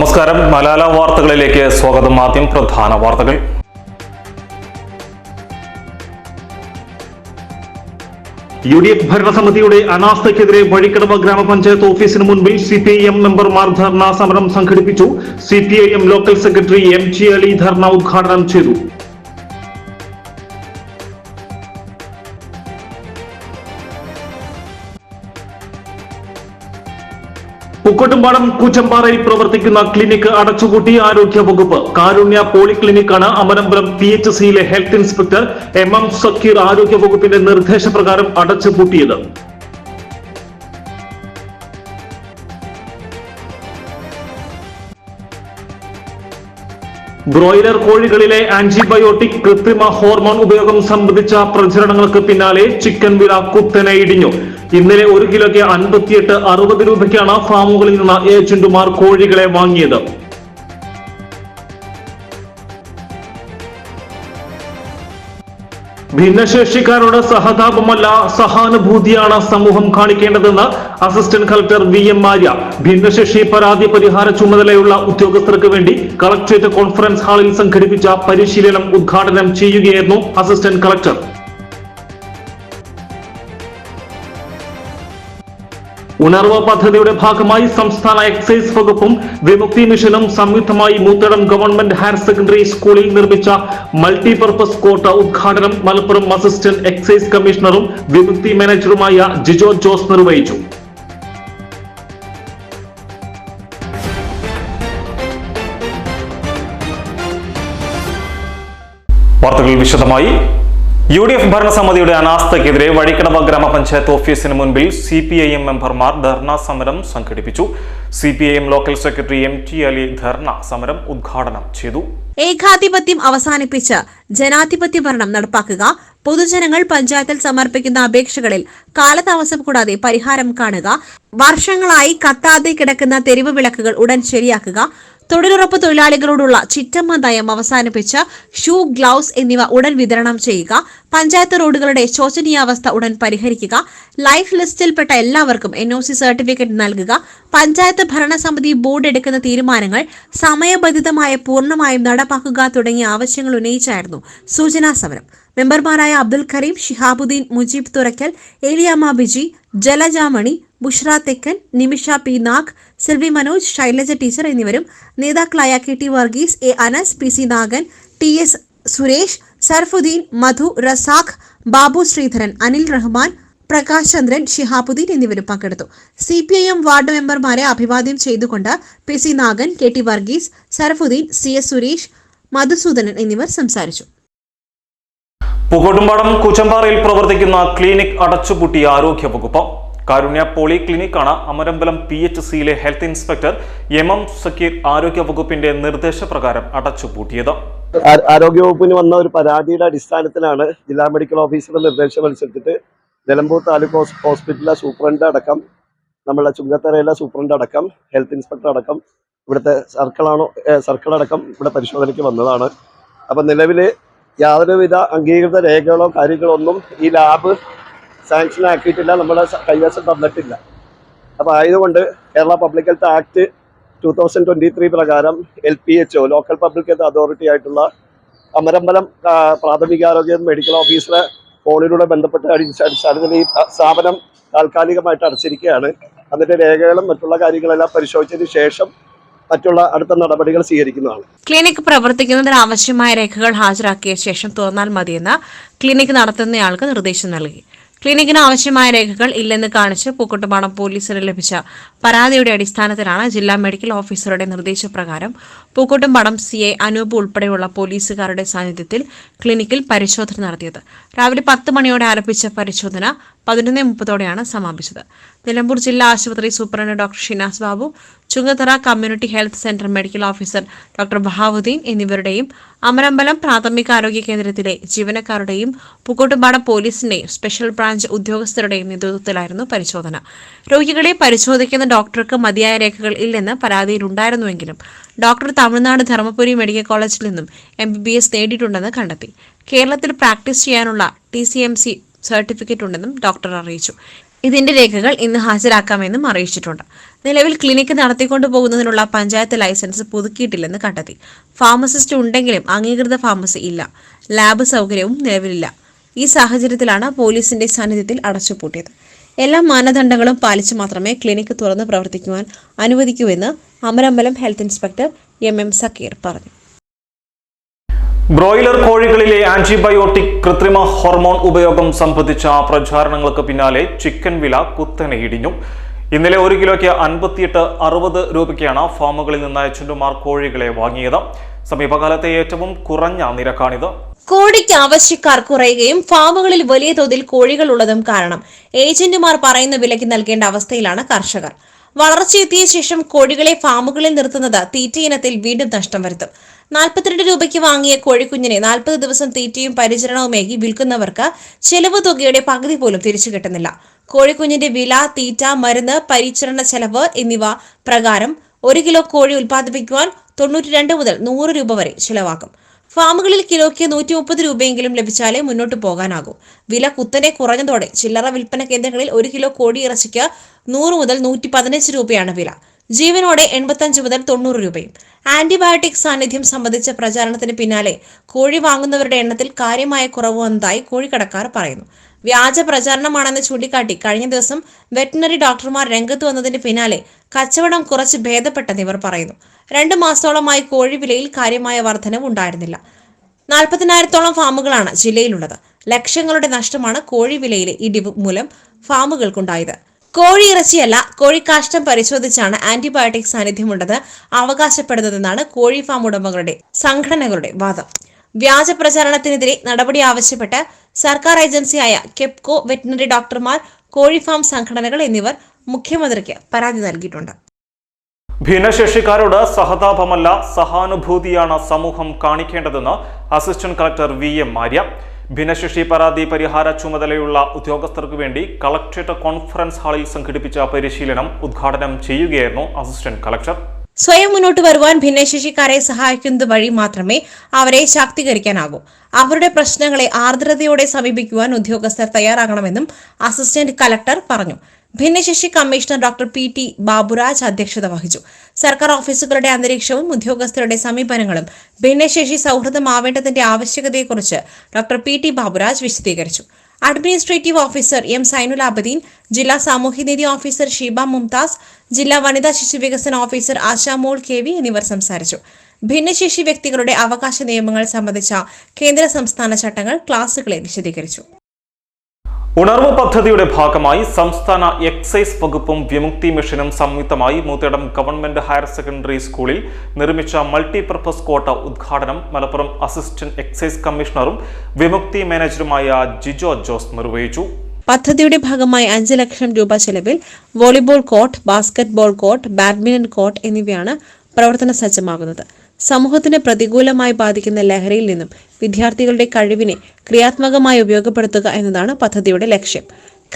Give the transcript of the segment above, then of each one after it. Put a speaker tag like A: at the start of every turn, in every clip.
A: നമസ്കാരം. മലാല വാർത്തകളിലേക്ക് സ്വാഗതം. ആദ്യം പ്രധാന വാർത്തകൾ.
B: യു ഡി എഫ് ഭരണസമിതിയുടെ അനാസ്ഥയ്ക്കെതിരെ വഴിക്കടവ് ഗ്രാമപഞ്ചായത്ത് ഓഫീസിന് മുൻപിൽ സി പി ഐ എം മെമ്പർമാർ ധർണ സമരം സംഘടിപ്പിച്ചു. C P I M local secretary M G Ali dharna ഉദ്ഘാടനം ചെയ്തു. പൂക്കോട്ടുംപാടം കൂച്ചമ്പാറയിൽ പ്രവർത്തിക്കുന്ന ക്ലിനിക് അടച്ചുപൂട്ടി ആരോഗ്യ വകുപ്പ് കാരുണ്യ പോളിക്ലിനിക്കാണ് അമരമ്പലം പി എച്ച് സിയിലെ health inspector M M Zakir ആരോഗ്യ വകുപ്പിന്റെ നിർദ്ദേശപ്രകാരം അടച്ചുപൂട്ടിയത്. ബ്രോയിലർ കോഴികളിലെ ആന്റിബയോട്ടിക് കൃത്രിമ ഹോർമോൺ ഉപയോഗം സംബന്ധിച്ച പ്രചരണങ്ങൾക്ക് പിന്നാലെ ചിക്കൻ വില കുത്തനെ ഇടിഞ്ഞു. ഇന്നലെ ഒരു കിലോയ്ക്ക് അൻപത്തിയെട്ട് അറുപത് രൂപയ്ക്കാണ് ഫാമുകളിൽ നിന്ന് ഏജന്റുമാർ കോഴികളെ വാങ്ങിയത്. ഭിന്നശേഷിക്കാരോട് സഹതാപമല്ല സഹാനുഭൂതിയാണ് സമൂഹം കാണിക്കേണ്ടതെന്ന് assistant collector V M Mariya ഭിന്നശേഷി പരാതി പരിഹാര ചുമതലയുള്ള ഉദ്യോഗസ്ഥർക്ക് വേണ്ടി കളക്ടറേറ്റ് കോൺഫറൻസ് ഹാളിൽ സംഘടിപ്പിച്ച പരിശീലനം ഉദ്ഘാടനം ചെയ്യുകയായിരുന്നു അസിസ്റ്റന്റ് കളക്ടർ ഉണർവ് പദ്ധതിയുടെ ഭാഗമായി സംസ്ഥാന എക്സൈസ് വകുപ്പും വിമുക്തി മിഷനും സംയുക്തമായി മൂത്തടം ഗവൺമെന്റ് ഹയർ സെക്കൻഡറി സ്കൂളിൽ നിർമ്മിച്ച മൾട്ടിപർപ്പസ് കോട്ട ഉദ്ഘാടനം മലപ്പുറം അസിസ്റ്റന്റ് എക്സൈസ് കമ്മീഷണറും വിമുക്തി മാനേജറുമായ ജിജോ ജോസ് നിർവഹിച്ചു.
A: വാർത്തകൾ വിശദമായി യു ഡി എഫ് ഭരണസമിതിയുടെ അനാസ്ഥയ്ക്കെതിരെ വഴിക്കടവ് ഗ്രാമപഞ്ചായത്ത് ഓഫീസിന് മുൻപിൽ സി പി ഐ എം മെമ്പർമാർ ധർണ സമരം സംഘടിപ്പിച്ചു. C P I M local secretary M T Ali dharna സമരം ഉദ്ഘാടനം ചെയ്തു.
C: ഏകാധിപത്യം അവസാനിപ്പിച്ച് ജനാധിപത്യ ഭരണം നടപ്പാക്കുക പൊതുജനങ്ങൾ പഞ്ചായത്തിൽ സമർപ്പിക്കുന്ന അപേക്ഷകളിൽ കാലതാമസം കൂടാതെ പരിഹാരം കാണുക വർഷങ്ങളായി കത്താതെ കിടക്കുന്ന തെരുവ് വിളക്കുകൾ ഉടൻ ശരിയാക്കുക തൊഴിലുറപ്പ് തൊഴിലാളികളോടുള്ള ചിറ്റമ്മ നയം അവസാനിപ്പിച്ച് ഷൂ ഗ്ലൗസ് എന്നിവ ഉടൻ വിതരണം ചെയ്യുക. പഞ്ചായത്ത് റോഡുകളുടെ ശോചനീയാവസ്ഥ ഉടൻ പരിഹരിക്കുക. ലൈഫ് ലിസ്റ്റിൽപ്പെട്ട എല്ലാവർക്കും എൻ സർട്ടിഫിക്കറ്റ് നൽകുക. പഞ്ചായത്ത് ഭരണസമിതി ബോർഡ് എടുക്കുന്ന തീരുമാനങ്ങൾ സമയബന്ധിതമായ പൂർണമായും നടപ്പാക്കുക തുടങ്ങിയ ആവശ്യങ്ങൾ ഉന്നയിച്ചായിരുന്നു സൂചനാ സമരം. മെമ്പർമാരായ അബ്ദുൽ കരീം ഷിഹാബുദ്ദീൻ മുജീബ് തുറക്കൽ ഏലിയാമ്മ ബിജി ജലജാമണി ബുഷ്ര തെക്കൻ നിമിഷ പി നാഗ് സിൽവി മനോജ് ശൈലജ ടീച്ചർ എന്നിവരും നേതാക്കളായ K T Varghese A Anas P C Nagan T S Suresh Sarfuddeen Madhu Razak Babu Sreedharan Anil Rahman Prakash Chandran Shihabuddeen എന്നിവരും പങ്കെടുത്തു. C P I M ward മെമ്പർമാരെ അഭിവാദ്യം ചെയ്തുകൊണ്ട് P C Nagan K T Varghese Sarfuddeen C S Suresh Madhusoodanan എന്നിവർ സംസാരിച്ചു.
A: പൂക്കോട്ടുംപാടം കൂച്ചമ്പാറയിൽ പ്രവർത്തിക്കുന്ന clinic അടച്ചുപൂട്ടിയ ആരോഗ്യ വകുപ്പ് കാരുണ്യ പോളി ക്ലിനിക്കാണ് അമരമ്പലം പി എച്ച് സിയിലെ health inspector M M Sakkeer ആരോഗ്യ വകുപ്പിന്റെ നിർദ്ദേശപ്രകാരം അടച്ചുപൂട്ടിയത്.
D: ആരോഗ്യ ആരോഗ്യവകുപ്പിന് വന്ന ഒരു പരാതിയുടെ അടിസ്ഥാനത്തിലാണ് ജില്ലാ മെഡിക്കൽ ഓഫീസറുടെ നിർദ്ദേശം അനുസരിച്ചിട്ട് നിലമ്പൂർ താലൂക്ക് ഹോസ്- ഹോസ്പിറ്റലിലെ സൂപ്രണ്ട് അടക്കം നമ്മളെ ചുങ്കത്തറയിലെ സൂപ്രണ്ട് അടക്കം ഹെൽത്ത് ഇൻസ്പെക്ടർ അടക്കം ഇവിടുത്തെ സർക്കിളാണോ സർക്കിൾ അടക്കം ഇവിടെ പരിശോധനയ്ക്ക് വന്നതാണ്. അപ്പം നിലവിൽ യാതൊരുവിധ അംഗീകൃത രേഖകളോ കാര്യങ്ങളോ ഒന്നും ഈ ലാബ് സാങ്ഷൻ ആക്കിയിട്ടില്ല നമ്മളെ കൈവശം തന്നിട്ടില്ല. അപ്പോൾ ആയതുകൊണ്ട് Kerala public health act two thousand twenty three പ്രകാരം L P H O local public health authority ആയിട്ടുള്ള അമരമ്പലം പ്രാഥമികാരോഗ്യ മെഡിക്കൽ ഓഫീസറെ ഫോണിലൂടെ ബന്ധപ്പെട്ട അടി- അടിസ്ഥാനത്തിൽ ഈ സ്ഥാപനം താൽക്കാലികമായിട്ട് അടച്ചിരിക്കുകയാണ്. അതിന്റെ രേഖകളും മറ്റുള്ള കാര്യങ്ങളെല്ലാം പരിശോധിച്ചതിന് ശേഷം മറ്റുള്ള അടുത്ത നടപടികൾ സ്വീകരിക്കുന്നതാണ്.
C: ക്ലിനിക് പ്രവർത്തിക്കുന്നതിന് ആവശ്യമായ രേഖകൾ ഹാജരാക്കിയ ശേഷം തുറന്നാൽ മതിയെന്ന് ക്ലിനിക് നടത്തുന്നയാൾക്ക് നിർദ്ദേശം നൽകി. ക്ലിനിക്കിന് ആവശ്യമായ രേഖകൾ ഇല്ലെന്ന് കാണിച്ച് പൂക്കോട്ടുപാടം പോലീസിന് ലഭിച്ച പരാതിയുടെ അടിസ്ഥാനത്തിലാണ് ജില്ലാ മെഡിക്കൽ ഓഫീസറുടെ നിർദ്ദേശപ്രകാരം പൂക്കോട്ടുംപടം സി എ അനൂപ് ഉൾപ്പെടെയുള്ള പോലീസുകാരുടെ സാന്നിധ്യത്തിൽ ക്ലിനിക്കിൽ പരിശോധന നടത്തിയത്. രാവിലെ പത്ത് മണിയോടെ ആരംഭിച്ച പരിശോധന പതിനൊന്ന് മുപ്പതോടെയാണ് സമാപിച്ചത്. നിലമ്പൂർ ജില്ലാ ആശുപത്രി superintendent doctor Shinas Babu Chungathara community health centre medical officer doctor Bahauddin എന്നിവരുടെയും Amarambalam പ്രാഥമിക ആരോഗ്യ കേന്ദ്രത്തിലെ ജീവനക്കാരുടെയും പൂക്കോട്ടുംപാടം പോലീസിന്റെയും സ്പെഷ്യൽ ബ്രാഞ്ച് ഉദ്യോഗസ്ഥരുടെയും നേതൃത്വത്തിലായിരുന്നു പരിശോധന. രോഗികളെ പരിശോധിക്കുന്ന ഡോക്ടർക്ക് മതിയായ രേഖകൾ ഇല്ലെന്ന് പരാതിയിലുണ്ടായിരുന്നുവെങ്കിലും ഡോക്ടർ തമിഴ്നാട് ധർമ്മപുരി മെഡിക്കൽ കോളേജിൽ നിന്നും എം ബി ബി എസ് നേടിയിട്ടുണ്ടെന്ന് കണ്ടെത്തി. കേരളത്തിൽ പ്രാക്ടീസ് ചെയ്യാനുള്ള T C M C certificate ഉണ്ടെന്നും ഡോക്ടർ അറിയിച്ചു. ഇതിന്റെ രേഖകൾ ഇന്ന് ഹാജരാക്കാമെന്നും അറിയിച്ചിട്ടുണ്ട്. നിലവിൽ ക്ലിനിക്ക് നടത്തിക്കൊണ്ടു പോകുന്നതിനുള്ള പഞ്ചായത്ത് ലൈസൻസ് പുതുക്കിയിട്ടില്ലെന്ന് കണ്ടെത്തി. ഫാർമസിസ്റ്റ് ഉണ്ടെങ്കിലും അംഗീകൃത ഫാർമസി ഇല്ല. ലാബ് സൗകര്യവും നിലവിലില്ല. ഈ സാഹചര്യത്തിലാണ് പോലീസിന്റെ സാന്നിധ്യത്തിൽ അടച്ചുപൂട്ടിയത്. എല്ലാ മാനദണ്ഡങ്ങളും പാലിച്ച് മാത്രമേ ക്ലിനിക്ക് തുറന്ന് പ്രവർത്തിക്കുവാൻ അനുവദിക്കൂവെന്ന് Amarambalam health inspector M M Zakir പറഞ്ഞു.
A: ബ്രോയിലർ കോഴികളിലെ ആന്റിബയോട്ടിക് കൃത്രിമ ഹോർമോൺ ഉപയോഗം സംബന്ധിച്ച പ്രചാരണങ്ങൾക്ക് പിന്നാലെ ചിക്കൻ വില കുത്തനെ ഇടിഞ്ഞു. ഇന്നലെ ഒരു കിലോയ്ക്ക് അൻപത്തിയെട്ട് അറുപത് രൂപയ്ക്കാണ് ഫാമുകളിൽ നിന്ന് ഏജന്റുമാർ കോഴികളെ വാങ്ങിയത്. സമീപകാലത്തെ ഏറ്റവും കുറഞ്ഞ നിരക്കാണിത്.
C: കോഴിക്ക് ആവശ്യക്കാർ കുറയുകയും ഫാമുകളിൽ വലിയ തോതിൽ കോഴികൾ ഉള്ളതും കാരണം. ഏജന്റുമാർ പറയുന്ന വിലയ്ക്ക് നൽകേണ്ട അവസ്ഥയിലാണ് കർഷകർ. വളർച്ചയെത്തിയ ശേഷം കോഴികളെ ഫാമുകളിൽ നിർത്തുന്നത് തീറ്റ ഇനത്തിൽ വീണ്ടും നഷ്ടം വരുത്തും. നാൽപ്പത്തിരണ്ട് രൂപയ്ക്ക് വാങ്ങിയ കോഴിക്കുഞ്ഞിനെ നാൽപ്പത് ദിവസം തീറ്റയും പരിചരണവുമേകി വിൽക്കുന്നവർക്ക് ചെലവ് തുകയുടെ പകുതി പോലും തിരിച്ചു കിട്ടുന്നില്ല. കോഴിക്കുഞ്ഞിന്റെ വില തീറ്റ മരുന്ന് പരിചരണ ചെലവ് എന്നിവ പ്രകാരം ഒരു കിലോ കോഴി ഉൽപ്പാദിപ്പിക്കുവാൻ തൊണ്ണൂറ്റി മുതൽ നൂറ് രൂപ വരെ ചിലവാക്കും. ഫാമുകളിൽ കിലോയ്ക്ക് നൂറ്റി മുപ്പത് രൂപയെങ്കിലും ലഭിച്ചാലേ മുന്നോട്ട് പോകാനാകൂ. വില കുത്തനെ കുറഞ്ഞതോടെ ചില്ലറ വിൽപ്പന കേന്ദ്രങ്ങളിൽ ഒരു കിലോ കോടി ഇറച്ചിക്ക് നൂറ് മുതൽ നൂറ്റി പതിനഞ്ച് രൂപയാണ് വില. ജീവനോടെ എൺപത്തഞ്ച് മുതൽ തൊണ്ണൂറ് രൂപയും. ആന്റിബയോട്ടിക് സാന്നിധ്യം സംബന്ധിച്ച പ്രചാരണത്തിന് പിന്നാലെ കോഴി വാങ്ങുന്നവരുടെ എണ്ണത്തിൽ കാര്യമായ കുറവ് വന്നതായി കോഴിക്കടക്കാർ പറയുന്നു. വ്യാജ പ്രചാരണമാണെന്ന് ചൂണ്ടിക്കാട്ടി കഴിഞ്ഞ ദിവസം വെറ്റിനറി ഡോക്ടർമാർ രംഗത്ത് വന്നതിന് പിന്നാലെ കച്ചവടം കുറച്ച് ഭേദപ്പെട്ടെന്ന് ഇവർ പറയുന്നു. രണ്ട് മാസത്തോളമായി കോഴി വിലയിൽ കാര്യമായ വർധനവ് ഉണ്ടായിരുന്നില്ല. നാൽപ്പതിനായിരത്തോളം ഫാമുകളാണ് ജില്ലയിലുള്ളത്. ലക്ഷങ്ങളുടെ നഷ്ടമാണ് കോഴി വിലയിലെ ഇടിവ് മൂലം ഫാമുകൾക്കുണ്ടായത്. കോഴി ഇറച്ചിയല്ല കോഴി കോഴിക്കാഷ്ടം പരിശോധിച്ചാണ് ആന്റിബയോട്ടിക് സാന്നിധ്യമുണ്ടെന്ന് അവകാശപ്പെടുന്നതെന്നാണ് കോഴി ഫാം ഉടമകളുടെ സംഘടനകളുടെ വാദം. വ്യാജ പ്രചാരണത്തിനെതിരെ നടപടി ആവശ്യപ്പെട്ട് സർക്കാർ ഏജൻസിയായ കെപ്കോ വെറ്റിനറി ഡോക്ടർമാർ കോഴിഫാം സംഘടനകൾ എന്നിവർ മുഖ്യമന്ത്രിക്ക് പരാതി നൽകിയിട്ടുണ്ട്.
A: ഭിന്നശേഷിക്കാരോട് സഹതാപമല്ല സഹാനുഭൂതിയാണ് സമൂഹം കാണിക്കേണ്ടതെന്ന് assistant collector V M Mariya ഭിന്നശേഷി പരാതി പരിഹാര ചുമതലയുള്ള ഉദ്യോഗസ്ഥർക്ക് വേണ്ടി കളക്ട്രേറ്റ് കോൺഫറൻസ് ഹാളിൽ സംഘടിപ്പിച്ച പരിശീലനം ഉദ്ഘാടനം ചെയ്യുകയായിരുന്നു അസിസ്റ്റന്റ് കളക്ടർ.
C: സ്വയം മുന്നോട്ട് വരുവാൻ ഭിന്നശേഷിക്കാരെ സഹായിക്കുന്നത് വഴി മാത്രമേ അവരെ ശാക്തീകരിക്കാനാകൂ. അവരുടെ പ്രശ്നങ്ങളെ ആർദ്രതയോടെ സമീപിക്കുവാൻ ഉദ്യോഗസ്ഥർ തയ്യാറാകണമെന്നും അസിസ്റ്റന്റ് കലക്ടർ പറഞ്ഞു. ഭിന്നശേഷി commissioner doctor P T Baburaj അധ്യക്ഷത വഹിച്ചു. സർക്കാർ ഓഫീസുകളുടെ അന്തരീക്ഷവും ഉദ്യോഗസ്ഥരുടെ സമീപനങ്ങളും ഭിന്നശേഷി സൗഹൃദമാവേണ്ടതിന്റെ ആവശ്യകതയെക്കുറിച്ച് ഡോക്ടർ പി ടി ബാബുരാജ് വിശദീകരിച്ചു. Administrative officer M Zainul Abideen ജില്ലാ സാമൂഹ്യനീതി ഓഫീസർ ഷീബ മുംതാസ് ജില്ലാ വനിതാ ശിശു വികസന ഓഫീസർ ആശാമോൾ കെ വി എന്നിവർ സംസാരിച്ചു. ഭിന്നശേഷി വ്യക്തികളുടെ അവകാശ നിയമങ്ങൾ സംബന്ധിച്ച കേന്ദ്ര സംസ്ഥാന ചട്ടങ്ങൾ ക്ലാസുകളെ വിശദീകരിച്ചു.
A: ഉണർവ് പദ്ധതിയുടെ ഭാഗമായി സംസ്ഥാന എക്സൈസ് വകുപ്പും വിമുക്തി മിഷനും സംയുക്തമായി മൂത്തേടം ഗവൺമെന്റ് ഹയർ സെക്കൻഡറി സ്കൂളിൽ നിർമ്മിച്ച മൾട്ടിപർപ്പസ് കോട്ട ഉദ്ഘാടനം. മലപ്പുറം അസിസ്റ്റന്റ് എക്സൈസ് കമ്മീഷണറും വിമുക്തി മാനേജറുമായ ജിജോ ജോസ് നിർവഹിച്ചു.
C: പദ്ധതിയുടെ ഭാഗമായി അഞ്ച് ലക്ഷം രൂപ ചെലവിൽ volleyball court basketball court badminton court എന്നിവയാണ് പ്രവർത്തന സജ്ജമാകുന്നത്. സമൂഹത്തിന് പ്രതികൂലമായി ബാധിക്കുന്ന ലഹരിയിൽ നിന്നും വിദ്യാർത്ഥികളുടെ കഴിവിനെ ക്രിയാത്മകമായി ഉപയോഗപ്പെടുത്തുക എന്നതാണ് പദ്ധതിയുടെ ലക്ഷ്യം.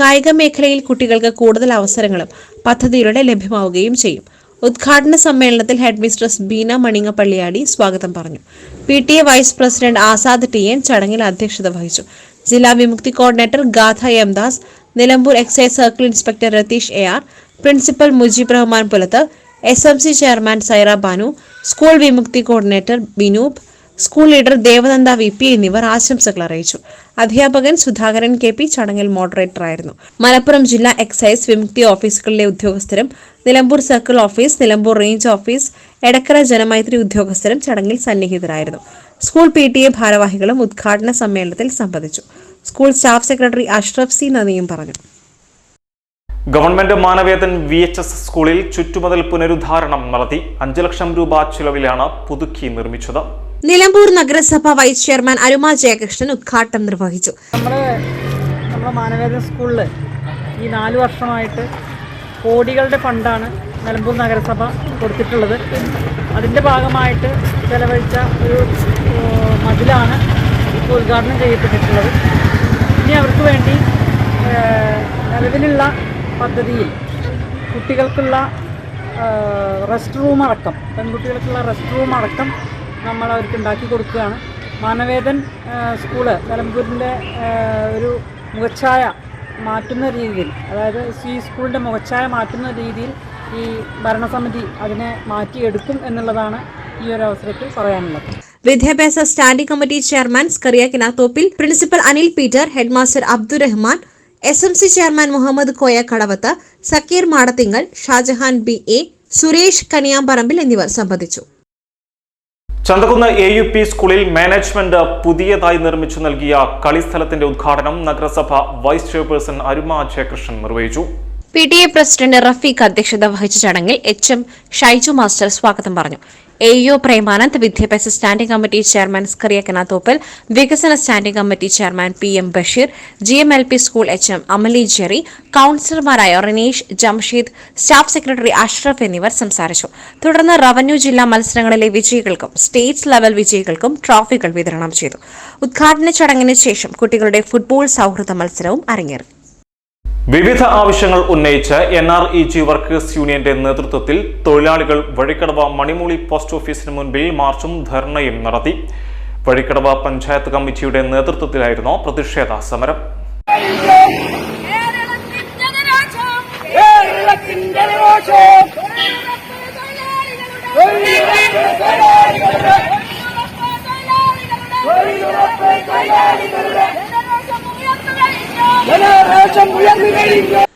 C: കായിക മേഖലയിൽ കുട്ടികൾക്ക് കൂടുതൽ അവസരങ്ങളും പദ്ധതിയിലൂടെ ലഭ്യമാവുകയും ചെയ്യും. ഉദ്ഘാടന സമ്മേളനത്തിൽ ഹെഡ് മിസ്ട്രസ് ബീന മണിങ്ങപ്പള്ളിയാടി സ്വാഗതം പറഞ്ഞു. P T A vice president Azad T N ചടങ്ങിൽ അധ്യക്ഷത വഹിച്ചു. ജില്ലാ Vimukthi coordinator Gatha M Das Nilambur excise circle inspector Ratheesh A R principal Mujeeb Rahman Pulath S M C chairman Saira Banu school Vimukthi coordinator Binoop school leader Devananda V P എന്നിവർ ആശംസകൾ അറിയിച്ചു. അധ്യാപകൻ Sudhakaran K P ചടങ്ങിൽ മോഡറേറ്ററായിരുന്നു മലപ്പുറം ജില്ലാ excise വിമുക്തി ഓഫീസുകളിലെ ഉദ്യോഗസ്ഥരും Nilambur circle office Nilambur range office Edakkara Janamaithri ഉദ്യോഗസ്ഥരും ചടങ്ങിൽ സന്നിഹിതരായിരുന്നു. സ്കൂൾ പി ടി എ ഭാരവാഹികളും ഉദ്ഘാടന സമ്മേളനത്തിൽ സംബന്ധിച്ചു. School staff secretary Ashraf C നദിയും പറഞ്ഞു.
A: Government Manavedan V H S സ്കൂളിൽ ചുറ്റുമതിൽ പുനരുദ്ധാരണം നടത്തി അഞ്ചു ലക്ഷം രൂപ ചിലവിലാണ് പുതുക്കി നിർമ്മിച്ചത്.
C: നിലമ്പൂർ നഗരസഭ വൈസ് ചെയർമാൻ അരുമാ ജയകൃഷ്ണൻ ഉദ്ഘാടനം നിർവഹിച്ചു.
E: നമ്മുടെ നമ്മുടെ മാനവേദൻ സ്കൂളിൽ ഈ നാല് വർഷമായിട്ട് കോടികളുടെ ഫണ്ടാണ് നിലമ്പൂർ നഗരസഭ കൊടുത്തിട്ടുള്ളത്. അതിന്റെ ഭാഗമായിട്ട് ചെലവഴിച്ച ഒരു മതിലാണ് ഇപ്പോൾ ഉദ്ഘാടനം ചെയ്യപ്പെട്ടിട്ടുള്ളത്. ഇനി അവർക്ക് വേണ്ടി നിലവിലുള്ള പദ്ധതിയിൽ കുട്ടികൾക്കുള്ള റെസ്റ്റ് റൂം അടക്കം പെൺകുട്ടികൾക്കുള്ള റെസ്റ്റ് റൂം അടക്കം നമ്മൾ അവർക്ക് ഉണ്ടാക്കി കൊടുക്കുകയാണ്. മാനവേദൻ സ്കൂൾ നിലമ്പൂരിന്റെ ഒരു മുഖച്ഛായ മാറ്റുന്ന രീതിയിൽ അതായത് ഈ സ്കൂളിന്റെ മുഖച്ഛായ മാറ്റുന്ന രീതിയിൽ ഈ ഭരണസമിതി അതിനെ മാറ്റിയെടുക്കും എന്നുള്ളതാണ് ഈ ഒരു അവസരത്തിൽ പറയാനുള്ളത്.
C: വിദ്യാഭ്യാസ standing committee chairman Scaria Kinathoppil principal Anil Peter headmaster Abdurahman S M C chairman Muhammad Koya Kadavath Zakir Madathingal Shajahan B A Suresh Kaniyamparambil എന്നിവർ സംബന്ധിച്ചു.
A: ചന്തകുന്ന് എ യു പി സ്കൂളിൽ മാനേജ്മെന്റ് പുതിയതായി നിർമ്മിച്ചു നൽകിയ കളിസ്ഥലത്തിന്റെ ഉദ്ഘാടനം നഗരസഭ വൈസ് ചെയർപേഴ്സൺ അരുമ ജയകൃഷ്ണൻ നിർവഹിച്ചു.
C: P T A president Rafeeq അധ്യക്ഷത വഹിച്ച ചടങ്ങിൽ എച്ച് എം ഷൈജു മാസ്റ്റർ സ്വാഗതം പറഞ്ഞു. എ യു പ്രേമാനന്ദ് വിദ്യാഭ്യാസ standing committee chairman Scaria Kanathoppal വികസന standing committee chairman P M Basheer G M L P school H M Amali Jerry കൌൺസിലർമാരായ Rineesh Jamsheed staff secretary Ashraf എന്നിവർ സംസാരിച്ചു. തുടർന്ന് റവന്യൂ ജില്ലാ മത്സരങ്ങളിലെ വിജയികൾക്കും സ്റ്റേറ്റ് ലെവൽ വിജയികൾക്കും ട്രോഫികൾ വിതരണം ചെയ്തു. ഉദ്ഘാടന ചടങ്ങിന് ശേഷം കുട്ടികളുടെ ഫുട്ബോൾ സൗഹൃദ മത്സരവും അരങ്ങേറി.
A: വിവിധ ആവശ്യങ്ങൾ ഉന്നയിച്ച് N R E G workers യൂണിയന്റെ നേതൃത്വത്തിൽ തൊഴിലാളികൾ വഴിക്കടവ മണിമൂളി പോസ്റ്റ് ഓഫീസിന് മുൻപിൽ മാർച്ചും ധർണയും നടത്തി. വഴിക്കടവ പഞ്ചായത്ത് കമ്മിറ്റിയുടെ നേതൃത്വത്തിലായിരുന്നു പ്രതിഷേധ സമരം.
F: രോഷം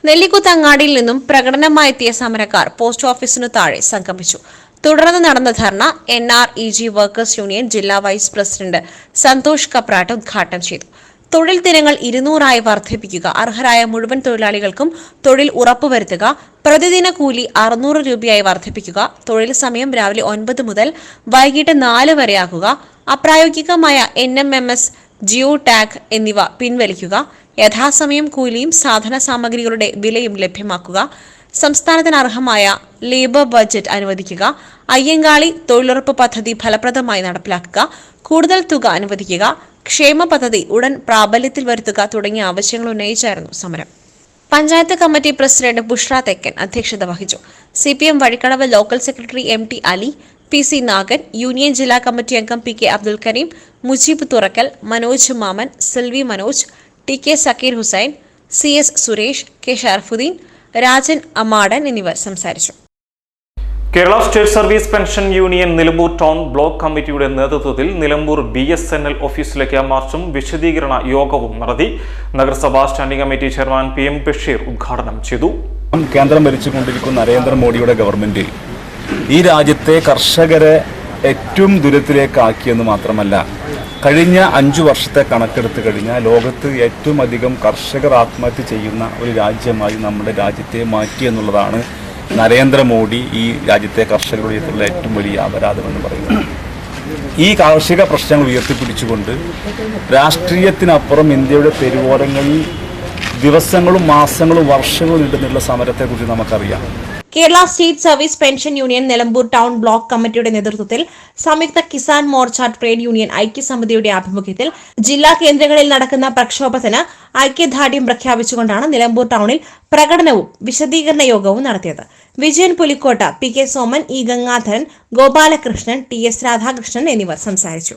C: നിന്നും നിന്നും പ്രകടനമായെത്തിയ സമരക്കാർ പോസ്റ്റ് ഓഫീസിനു താഴെ സംഗമിച്ചു. തുടർന്ന് നടന്ന dharna N R E G workers union ജില്ലാ വൈസ് പ്രസിഡന്റ് സന്തോഷ് കപ്രാട്ട് ഉദ്ഘാടനം ചെയ്തു. തൊഴിൽ ദിനങ്ങൾ ഇരുന്നൂറായി വർദ്ധിപ്പിക്കുക അർഹരായ മുഴുവൻ തൊഴിലാളികൾക്കും തൊഴിൽ ഉറപ്പുവരുത്തുക പ്രതിദിന കൂലി അറുന്നൂറ് രൂപയായി വർദ്ധിപ്പിക്കുക തൊഴിൽ സമയം രാവിലെ ഒൻപത് മുതൽ വൈകിട്ട് നാല് വരെയാക്കുക അപ്രായോഗികമായ N M M S geo tag എന്നിവ പിൻവലിക്കുക. യഥാസമയം കൂലിയും സാധന സാമഗ്രികളുടെ വിലയും ലഭ്യമാക്കുക. സംസ്ഥാനത്തിന് അർഹമായ ലേബർ ബഡ്ജറ്റ് അനുവദിക്കുക. അയ്യങ്കാളി തൊഴിലുറപ്പ് പദ്ധതി ഫലപ്രദമായി നടപ്പിലാക്കുക. കൂടുതൽ തുക അനുവദിക്കുക. ക്ഷേമ പദ്ധതി ഉടൻ പ്രാബല്യത്തിൽ വരുത്തുക തുടങ്ങിയ ആവശ്യങ്ങൾ ഉന്നയിച്ചായിരുന്നു സമരം. പഞ്ചായത്ത് കമ്മിറ്റി പ്രസിഡന്റ് ബുഷ്ര തെക്കൻ അധ്യക്ഷത വഹിച്ചു. C P M Vazhikkadavu local secretary M T Ali P C Nagan union ജില്ലാ കമ്മിറ്റി അംഗം P K Abdul Karim Mujeeb Thurakkal Manoj Maman Selvi Manoj T K Zakir Hussain C S Suresh K Sharafuddin Rajan Amadan എന്നിവർ സംസാരിച്ചു.
A: Kerala state service pension union Nilambur town block കമ്മിറ്റിയുടെ നേതൃത്വത്തിൽ Nilambur B S N L ഓഫീസിലേക്ക് മാർച്ചും വിശദീകരണ യോഗവും നടത്തി നഗരസഭാ standing committee chairman P M Basheer ഉദ്ഘാടനം ചെയ്തു.
G: കേന്ദ്രം ഭരിച്ചുകൊണ്ടിരിക്കുന്ന നരേന്ദ്രമോദിയുടെ ഗവൺമെന്റ് ഈ രാജ്യത്തെ കർഷകരെ ഏറ്റവും ദുരിതത്തിലേക്കാക്കിയെന്ന് മാത്രമല്ല കഴിഞ്ഞ അഞ്ചു വർഷത്തെ കണക്കെടുത്ത് കഴിഞ്ഞാൽ ലോകത്ത് ഏറ്റവും അധികം കർഷകർ ആത്മഹത്യ ചെയ്യുന്ന ഒരു രാജ്യമായി നമ്മുടെ രാജ്യത്തെ മാറ്റി എന്നുള്ളതാണ് നരേന്ദ്രമോദി ഈ രാജ്യത്തെ കർഷകരുടെ ഏറ്റവും വലിയ അപരാധമെന്ന് പറയുന്നത്. ഈ കാർഷിക പ്രശ്നങ്ങൾ ഉയർത്തിപ്പിടിച്ചുകൊണ്ട് രാഷ്ട്രീയത്തിനപ്പുറം ഇന്ത്യയുടെ തെരുവോരങ്ങളിൽ ദിവസങ്ങളും മാസങ്ങളും വർഷങ്ങളും നീണ്ടുന്നുള്ള സമരത്തെക്കുറിച്ച് നമുക്കറിയാം.
C: Kerala state service pension union Nilambur town block കമ്മിറ്റിയുടെ നേതൃത്വത്തിൽ സംയുക്ത കിസാൻ മോർച്ച ട്രേഡ് യൂണിയൻ ഐക്യസമിതിയുടെ ആഭിമുഖ്യത്തിൽ ജില്ലാ കേന്ദ്രങ്ങളിൽ നടക്കുന്ന പ്രക്ഷോഭത്തിന് ഐക്യദാർഢ്യം പ്രഖ്യാപിച്ചുകൊണ്ടാണ് നിലമ്പൂർ ടൗണിൽ പ്രകടനവും വിശദീകരണ യോഗവും നടത്തിയത്. Vijayan Pulikkotta P K Soman E Gangadharan Gopalakrishnan T S Radhakrishnan എന്നിവർ സംസാരിച്ചു.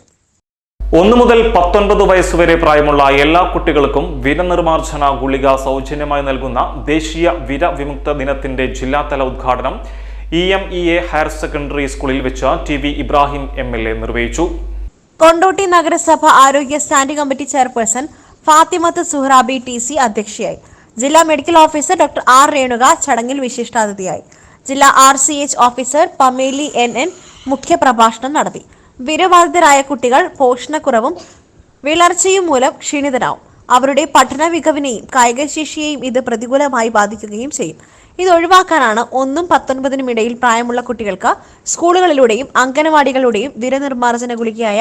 A: ഒന്നു മുതൽ പത്തൊൻപത് വയസ്സുവരെ പ്രായമുള്ള എല്ലാ കുട്ടികൾക്കും വിരനിർമാർജന ഗുളിക സൗജന്യമായി നൽകുന്ന ദേശീയ വിര വിമുക്ത ദിനത്തിന്റെ ജില്ലാതല ഉദ്ഘാടനം E M E A higher secondary സ്കൂളിൽ വെച്ച് T V Ibrahim M L A നിർവഹിച്ചു.
C: കൊണ്ടോട്ടി നഗരസഭ ആരോഗ്യ standing committee chairperson Fathimath Suhrabi T C അധ്യക്ഷയായി. ജില്ലാ medical officer doctor R Renuka ചടങ്ങിൽ വിശിഷ്ടാതിഥിയായി. ജില്ലാ R C H officer Pameli N N മുഖ്യപ്രഭാഷണം നടത്തി. വിരബാധിതരായ കുട്ടികൾ പോഷണക്കുറവും വിളർച്ചയും മൂലം ക്ഷീണിതരാവും അവരുടെ പഠന മികവിനെയും കായികശേഷിയെയും ഇത് പ്രതികൂലമായി ബാധിക്കുകയും ചെയ്യും. ഇത് ഒഴിവാക്കാനാണ് ഒന്നും പത്തൊൻപതിനും ഇടയിൽ പ്രായമുള്ള കുട്ടികൾക്ക് സ്കൂളുകളിലൂടെയും വിര വിരനിർമ്മാർജന ഗുളികയായ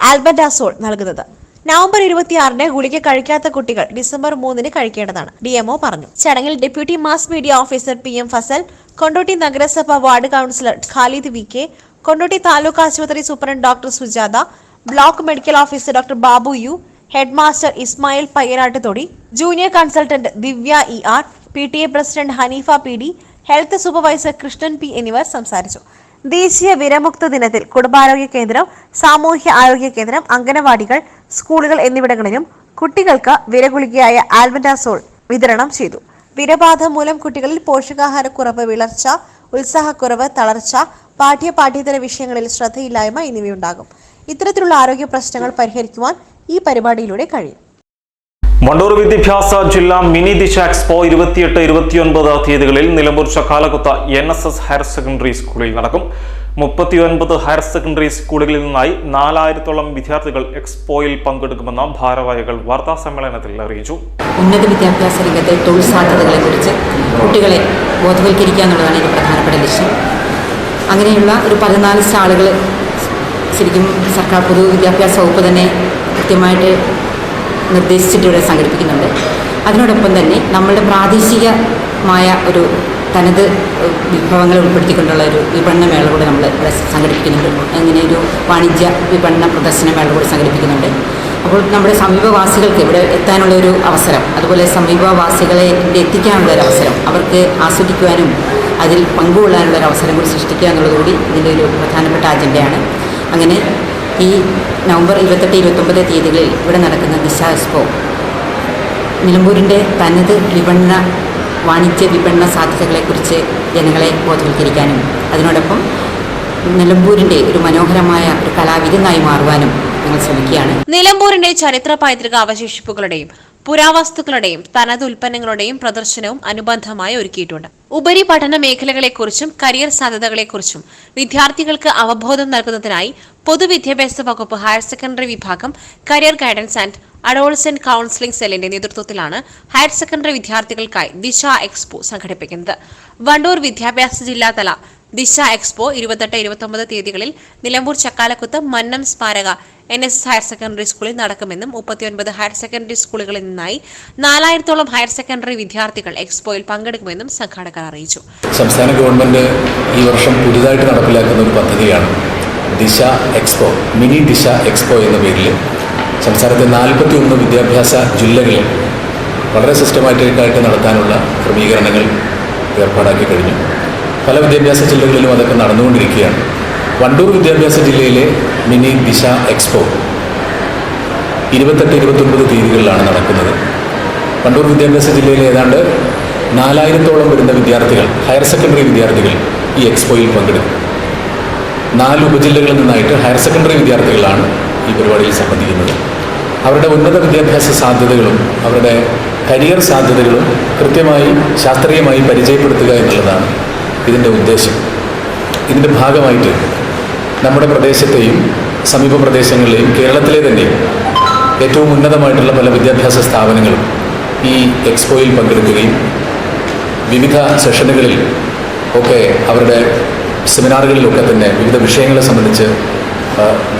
C: ആൽബൻഡാസോൾ നൽകുന്നത്. നവംബർ ഇരുപത്തിയാറിന് ഗുളിക കഴിക്കാത്ത കുട്ടികൾ ഡിസംബർ മൂന്നിന് കഴിക്കേണ്ടതാണ് ഡിഎംഒ പറഞ്ഞു. ചടങ്ങിൽ deputy mass media officer P M Fasal Kondotty നഗരസഭ ward councillor Khalid V K Kondotty taluk ആശുപത്രി superintendent doctor Sujatha block medical officer doctor Babu U head master Ismail Payyanattuthodi junior consultant Divya E R P T A president Haneefa P D health supervisor Krishnan P എന്നിവർ സംസാരിച്ചു. ദേശീയ വിരമുക്ത ദിനത്തിൽ കുടുംബാരോഗ്യ കേന്ദ്രം സാമൂഹ്യ ആരോഗ്യ കേന്ദ്രം അംഗനവാടികൾ സ്കൂളുകൾ എന്നിവിടങ്ങളിലും കുട്ടികൾക്ക് വിരഗുളികയായ ആൽബൻഡാസോൾ വിതരണം ചെയ്തു. വിരബാധ മൂലം കുട്ടികളിൽ പോഷകാഹാരക്കുറവ് വിളർച്ച ഉത്സാഹക്കുറവ് തളർച്ച പാഠ്യ പാഠ്യേതര വിഷയങ്ങളിൽ ശ്രദ്ധയില്ലായ്മ എന്നിവയുണ്ടാകും. ഇത്തരത്തിലുള്ള ആരോഗ്യ പ്രശ്നങ്ങൾ പരിഹരിക്കുവാൻ ഈ പരിപാടിയിലൂടെ കഴിയും.
A: വണ്ടൂർ വിദ്യാഭ്യാസ ജില്ലാ മിനി ദിശ എക്സ്പോ ഇരുപത്തിയെട്ട് ഇരുപത്തിയൊൻപത് തീയതികളിൽ Nilambur Chakkalakuth N S S higher secondary സ്കൂളിൽ നടക്കും. മുപ്പത്തിയൊൻപത് ഹയർ സെക്കൻഡറി സ്കൂളുകളിൽ നിന്നായി നാലായിരത്തോളം വിദ്യാർത്ഥികൾ എക്സ്പോയിൽ പങ്കെടുക്കുമെന്ന് ഭാരവാഹികൾ വാർത്താ സമ്മേളനത്തിൽ അറിയിച്ചു.
H: ഉന്നത വിദ്യാഭ്യാസ രംഗത്തെ തൊഴിൽ സാധ്യതകളെക്കുറിച്ച് കുട്ടികളെ ബോധവൽക്കരിക്കുക എന്നുള്ളതാണ് ഇതിന്റെ പ്രധാനപ്പെട്ട ലക്ഷ്യം. അങ്ങനെയുള്ള ഒരു പതിനാല് സ്റ്റാളുകൾ ശരിക്കും സർക്കാർ പൊതു വിദ്യാഭ്യാസ വകുപ്പ് തന്നെ കൃത്യമായിട്ട് നിർദ്ദേശിച്ചിട്ട് ഇവിടെ സംഘടിപ്പിക്കുന്നുണ്ട്. അതിനോടൊപ്പം തന്നെ നമ്മളുടെ പ്രാദേശികമായ ഒരു തനത് വിഭവങ്ങൾ ഉൾപ്പെടുത്തിക്കൊണ്ടുള്ള ഒരു വിപണന മേള കൂടെ നമ്മൾ ഇവിടെ സംഘടിപ്പിക്കുന്നുണ്ട്. അങ്ങനെ ഒരു വാണിജ്യ വിപണന പ്രദർശന മേള കൂടെ സംഘടിപ്പിക്കുന്നുണ്ട്. അപ്പോൾ നമ്മുടെ സമീപവാസികൾക്ക് ഇവിടെ എത്താനുള്ള ഒരു അവസരം അതുപോലെ സമീപവാസികളെ എത്തിക്കാനുള്ള ഒരു അവസരം അവർക്ക് ആസ്വദിക്കുവാനും അതിൽ പങ്കുകൊള്ളാനുള്ള ഒരു അവസരം കൂടി സൃഷ്ടിക്കുക എന്നുള്ളതുകൂടി ഇതിന്റെ ഒരു പ്രധാനപ്പെട്ട അജണ്ടയാണ്. അങ്ങനെ ഈ നവംബർ ഇരുപത്തെട്ട് ഇരുപത്തൊമ്പത് തീയതികളിൽ ഇവിടെ നടക്കുന്ന ദിശ എക്സ്പോ നിലമ്പൂരിന്റെ തനത് വിപണന വാണിജ്യ വിപണന സാധ്യതകളെക്കുറിച്ച് ജനങ്ങളെ ബോധവൽക്കരിക്കാനും അതിനോടൊപ്പം നിലമ്പൂരിന്റെ ഒരു മനോഹരമായ ഒരു കലാവിരുന്നായി മാറുവാനും ഞങ്ങൾ ശ്രമിക്കുകയാണ്.
C: നിലമ്പൂരിന്റെ ചരിത്ര പൈതൃക അവശേഷിപ്പുകളുടെയും പുരാവസ്തുക്കളുടെയും തനത് ഉൽപ്പന്നങ്ങളുടെയും പ്രദർശനവും അനുബന്ധമായി ഒരുക്കിയിട്ടുണ്ട്. ഉപരിപഠന മേഖലകളെക്കുറിച്ചും കരിയർ സാധ്യതകളെക്കുറിച്ചും വിദ്യാർത്ഥികൾക്ക് അവബോധം നൽകുന്നതിനായി പൊതുവിദ്യാഭ്യാസ വകുപ്പ് ഹയർ സെക്കൻഡറി വിഭാഗം career guidance and adolescent counselling സെല്ലിന്റെ നേതൃത്വത്തിലാണ് ഹയർ സെക്കൻഡറി വിദ്യാർത്ഥികൾക്കായി ദിശ എക്സ്പോ സംഘടിപ്പിക്കുന്നത്. വണ്ടൂർ വിദ്യാഭ്യാസ ജില്ലാതല ദിശ എക്സ്പോ ഇരുപത്തെട്ട് ഇരുപത്തൊമ്പത് തീയതികളിൽ നിലമ്പൂർ ചക്കാലക്കുത്ത് മന്നം സ്മാരക N S S higher secondary സ്കൂളിൽ നടക്കുമെന്നും മുപ്പത്തിയൊൻപത് ഹയർ സെക്കൻഡറി സ്കൂളുകളിൽ നിന്നായി നാലായിരത്തോളം ഹയർ സെക്കൻഡറി വിദ്യാർത്ഥികൾ എക്സ്പോയിൽ പങ്കെടുക്കുമെന്നും സംഘാടകർ അറിയിച്ചു.
I: സംസ്ഥാന ഗവൺമെന്റ് ഈ വർഷം പുതുതായിട്ട് നടപ്പിലാക്കുന്ന ഒരു പദ്ധതിയാണ് ദിശ എക്സ്പോ മിനി ദിശ എക്സ്പോ എന്ന പേരിൽ. സംസ്ഥാനത്തെ നാൽപ്പത്തി ഒന്ന് വിദ്യാഭ്യാസ ജില്ലകളിൽ വളരെ സിസ്റ്റമാറ്റിക്കായിട്ട് നടത്താനുള്ള ക്രമീകരണങ്ങൾ ഏർപ്പാടാക്കി കഴിഞ്ഞു. പല വിദ്യാഭ്യാസ ജില്ലകളിലും അതൊക്കെ നടന്നുകൊണ്ടിരിക്കുകയാണ്. വണ്ടൂർ വിദ്യാഭ്യാസ ജില്ലയിലെ മിനി ദിശ എക്സ്പോ ഇരുപത്തെട്ട് ഇരുപത്തൊൻപത് തീയതികളിലാണ് നടക്കുന്നത്. വണ്ടൂർ വിദ്യാഭ്യാസ ജില്ലയിലെ ഏതാണ്ട് നാലായിരത്തോളം വരുന്ന വിദ്യാർത്ഥികൾ ഹയർ സെക്കൻഡറി വിദ്യാർത്ഥികൾ ഈ എക്സ്പോയിൽ പങ്കെടുക്കും. നാല് ഉപജില്ലകളിൽ നിന്നായിട്ട് ഹയർ സെക്കൻഡറി വിദ്യാർത്ഥികളാണ് ഈ പരിപാടിയിൽ സംബന്ധിക്കുന്നത്. അവരുടെ ഉന്നത വിദ്യാഭ്യാസ സാധ്യതകളും അവരുടെ കരിയർ സാധ്യതകളും കൃത്യമായി ശാസ്ത്രീയമായി പരിചയപ്പെടുത്തുക എന്നുള്ളതാണ് ഇതിന്റെ ഉദ്ദേശം. ഇതിന്റെ ഭാഗമായിട്ട് നമ്മുടെ പ്രദേശത്തെയും സമീപ പ്രദേശങ്ങളിലെയും കേരളത്തിലെ തന്നെ ഏറ്റവും ഉന്നതമായിട്ടുള്ള പല വിദ്യാഭ്യാസ സ്ഥാപനങ്ങളും ഈ എക്സ്പോയിൽ പങ്കെടുക്കുകയും വിവിധ സെഷനുകളിൽ ഒക്കെ അവരുടെ സെമിനാറുകളിലൊക്കെ തന്നെ വിവിധ വിഷയങ്ങളെ സംബന്ധിച്ച്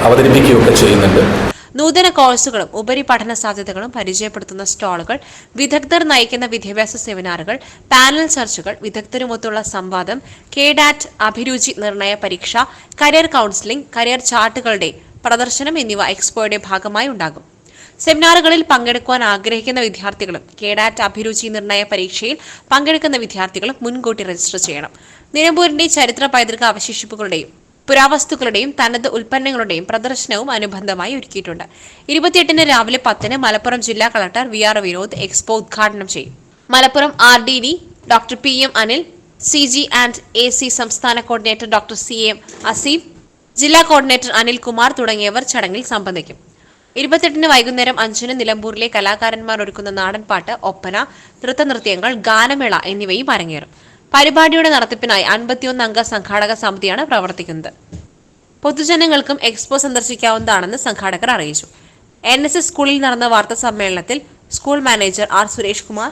I: അവതരിപ്പിക്കുകയൊക്കെ ചെയ്യുന്നുണ്ട്.
C: നൂതന കോഴ്സുകളും ഉപരി പഠന സാധ്യതകളും പരിചയപ്പെടുത്തുന്ന സ്റ്റാളുകൾ വിദഗ്ധർ നയിക്കുന്ന വിദ്യാഭ്യാസ സെമിനാറുകൾ പാനൽ ചർച്ചകൾ വിദഗ്ധരുമൊത്തുള്ള സംവാദം കേഡാറ്റ് അഭിരുചി നിർണയ പരീക്ഷ കരിയർ കൌൺസിലിംഗ് കരിയർ ചാർട്ടുകളുടെ പ്രദർശനം എന്നിവ എക്സ്പോയുടെ ഭാഗമായി ഉണ്ടാകും. സെമിനാറുകളിൽ പങ്കെടുക്കുവാൻ ആഗ്രഹിക്കുന്ന വിദ്യാർത്ഥികളും കേഡാറ്റ് അഭിരുചി നിർണയ പരീക്ഷയിൽ പങ്കെടുക്കുന്ന വിദ്യാർത്ഥികളും മുൻകൂട്ടി രജിസ്റ്റർ ചെയ്യണം. നിലമ്പൂരിന്റെ ചരിത്ര പൈതൃക അവശേഷിപ്പുകളുടെയും പുരാവസ്തുക്കളുടെയും തനത് ഉൽപ്പന്നങ്ങളുടെയും പ്രദർശനവും അനുബന്ധമായി ഒരുക്കിയിട്ടുണ്ട്. ഇരുപത്തിയെട്ടിന് രാവിലെ പത്തിന് മലപ്പുറം ജില്ലാ collector V R Vinod expo ഉദ്ഘാടനം ചെയ്യും. Malappuram R D D doctor P M Anil C G and A C സംസ്ഥാന coordinator doctor C M Aseef ജില്ലാ കോർഡിനേറ്റർ അനിൽകുമാർ തുടങ്ങിയവർ ചടങ്ങിൽ സംബന്ധിക്കും. ഇരുപത്തെട്ടിന് വൈകുന്നേരം അഞ്ചിന് നിലമ്പൂരിലെ കലാകാരന്മാർ ഒരുക്കുന്ന നാടൻപാട്ട് ഒപ്പന നൃത്തനൃത്യങ്ങൾ ഗാനമേള എന്നിവയും അരങ്ങേറും. പരിപാടിയുടെ നടത്തിപ്പിനായി അൻപത്തിയൊന്ന് അംഗ സംഘാടക സമിതിയാണ് പ്രവർത്തിക്കുന്നത്. പൊതുജനങ്ങൾക്കും എക്സ്പോ സന്ദർശിക്കാവുന്നതാണെന്ന് സംഘാടകർ അറിയിച്ചു. എൻ എസ് എസ് സ്കൂളിൽ നടന്ന വാർത്താ സമ്മേളനത്തിൽ school manager R Suresh Kumar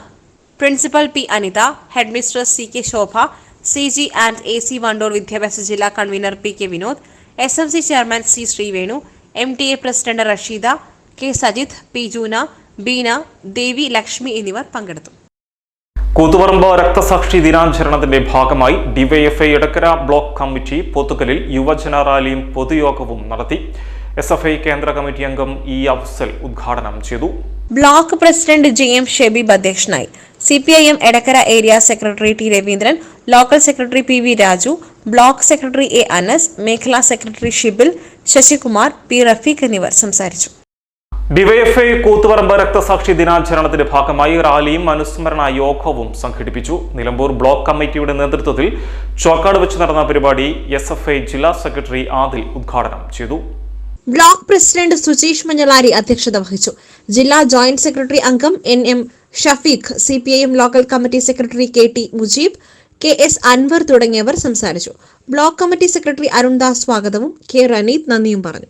C: principal P Anitha head mistress C K Shobha C G and A C Wandoor വിദ്യാഭ്യാസ ജില്ലാ convener P K Vinod S M C chairman C Sreevenu M T A president Rasheeda K Sajith P Juna Beena Devi Lakshmi എന്നിവർ പങ്കെടുത്തു.
A: കൂത്തുപറമ്പ് രക്തസാക്ഷി ദിനാചരണത്തിന്റെ ഭാഗമായി DYFI Edakkara block committee പോത്തുക്കലിൽ യുവജന റാലിയും പൊതുയോഗവും നടത്തി. എസ് എഫ് ഐ കേന്ദ്ര കമ്മിറ്റി അംഗം ഇ അഫ്സൽ ഉദ്ഘാടനം ചെയ്തു.
C: Block president J M Shebeeb അധ്യക്ഷനായി. C P I M Edakkara area secretary T Raveendran local secretary P V Raju block secretary A Anas മേഖലാ സെക്രട്ടറി ഷിബിൽ ശശികുമാർ പി റഫീഖ് എന്നിവർ സംസാരിച്ചു.
A: ഡിവൈഎഫ്ഐ കൂത്തുപറമ്പ് രക്തസാക്ഷി ദിനാചരണത്തിന്റെ ഭാഗമായി റാലിയും അനുസ്മരണ യോഗവും സംഘടിപ്പിച്ചു. നിലമ്പൂർ ബ്ലോക്ക് കമ്മിറ്റിയുടെ നേതൃത്വത്തിൽ ചോക്കാട് വെച്ച് നടന്ന പരിപാടി എസ് എഫ് ഐ ജില്ലാ സെക്രട്ടറി ആദിൽ ഉദ്ഘാടനം ചെയ്തു.
C: ബ്ലോക്ക് പ്രസിഡന്റ് സുജീഷ് മഞ്ഞളാരി അധ്യക്ഷത വഹിച്ചു. ജില്ലാ ജോയിന്റ് സെക്രട്ടറി അംഗം N M Shafeeq C P I M local committee secretary K T Mujeeb K S Anwar തുടങ്ങിയവർ സംസാരിച്ചു. ബ്ലോക്ക് കമ്മിറ്റി സെക്രട്ടറി അരുൺദാസ് സ്വാഗതവും കെ റനീത് നന്ദിയും പറഞ്ഞു.